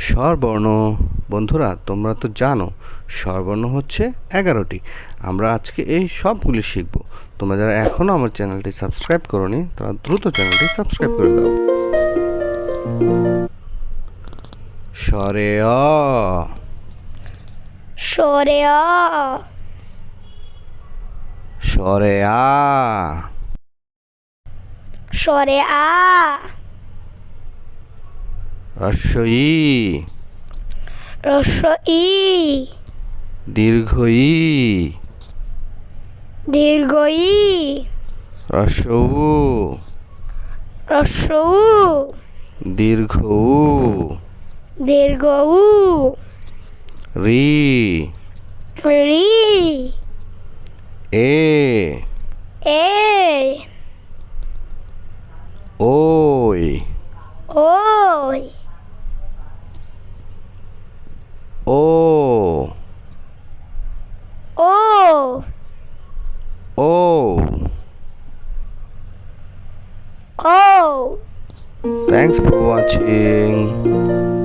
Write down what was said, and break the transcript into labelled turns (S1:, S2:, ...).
S1: স্বরবর্ণ। বন্ধুরা তোমরা তো জানো স্বরবর্ণ হচ্ছে এগারোটি। আমরা আজকে এই সবগুলি শিখব। তোমরা যারা এখনও আমার চ্যানেলটি সাবস্ক্রাইব করনি তারা দ্রুত চ্যানেলটি সাবস্ক্রাইব করে দাও। স্বরে অ।
S2: সরে অ।
S1: স্বরে আ।
S2: সরে আ।
S1: হ্রস্ব ই
S2: রস্য ই
S1: দীর্ঘ ই
S2: দীর্ঘ। ই
S1: হ্রস্ব উ দীর্ঘ। উ
S2: দীর্ঘ উ
S1: রি।
S2: রি।
S1: এ।
S2: এ।
S1: ওই।
S2: ওই।
S1: ও
S2: ও
S1: ও
S2: ও
S1: Thanks for watching.